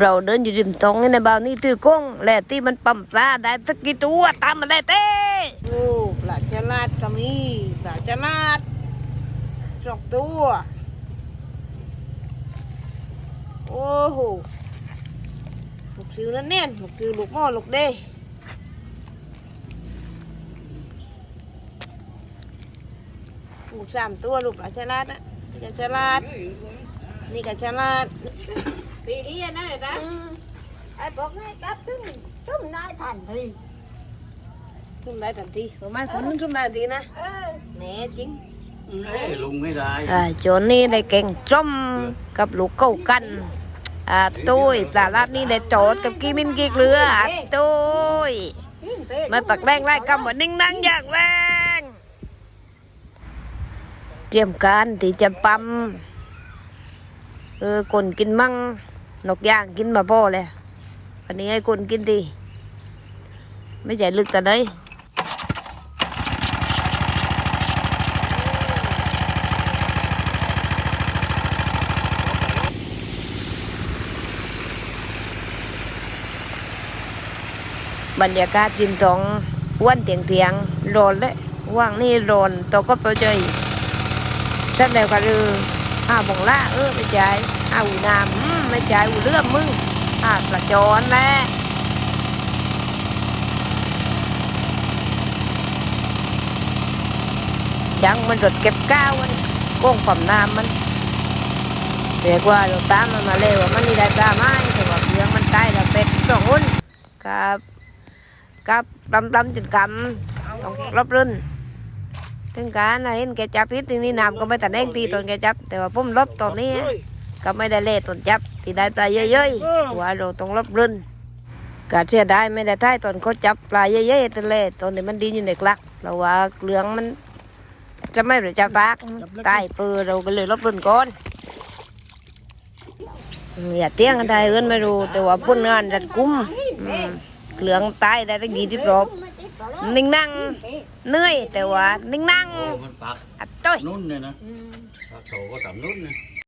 เราเดินอยู่ริมตรงนี่ในบ่าวนี่ตือก้งแหละที่มันปั๊มปลาได้สักกี่ตัวตามมาได้เต้โอ้ปลาฉลาดก็มีปลาฉลาดสองตัว โอ้โหลูกคิวนั่นแน่นลูกคิวลูกหม้อลูกเด้ลูกสามตัวลูกปลาฉลาดนะนี่ก็ฉลาดนี่ก็ฉลาด ปีนี้นะเห็นไหมไอ้บอกให้กลับถึงทุ่มนายทันทีทุ่มได้ทันทีประมาณคนนึงทุ่มได้ทันทีนะเออแหน่จริง เอ้ยลุงไม่ได้ อ่าโจนนี่ได้เก่งจมกับลูกเก้ากัน อ่าตุ้ยปลาลาดนี่ได้โจดกับกีมินกีเกลืออ่าตุ้ยยิ่งเป็มาตักแรงไล่กำเหมือนนิ่งนั่งอย่างแรง เตรียมการที่จะปั๊มเออคนกินมั่ง นกย่างกินมาพ่อเลยวันนี้ให้คนกินดี ไม่ใช่ลึกแต่เลยบรรยากาศยินสองวันเตียงเตียงๆร้อนเลยว่างนี่ร้อนตัวก็ไปใจฉันแล้วก็คื อ้าบงละเออไม่ใจายห้าอูนามไม่ใจอูเลื่อมมึงห้ากระจรและยังมันรถเก็บก้าวมันก้งความน้ำมันเรียกว่าเราตามมันมาเลยว่ามันนี่ได้ปลาไม้แต่ว่าเรื่องมันตายแล้วเป็ดสองคนครับกับดำดำจนกำต้องรับรื่น ถึงการนะเห็นแกจับพิษทีนี้น้ำก็ไม่ตัดแดงตีตอนแกจับ แต่ว่าพุ่มลบตอนนี้ก็ไม่ได้เล่ตอนจับที่ได้ปลาเยอะๆว่าเราต้องรับรื่นกาเสียได้ไม่ได้ท้ายตอนเขาจับปลาเยอะๆแต่เล่ตอนนี้มันดีอยู่ในกลักเราว่าเหลืองมัน จะไม่หรือจะปากตายเปือเราก็เลยรับรื่นก่อนอืมอย่าเตี้ยงกันได้เอินไม่รู้ แต่ว่าพุ่นงานรัดกุมอืมเหลืองตายได้ตั้งยี่สิบรอบ นิ่งนั่งเหนื่อยแต่ว่านิ่งนั่งโอ้มันปักอัดต้อยนุ่นเลยนะปักโถก็ต่ำนุ่นนะ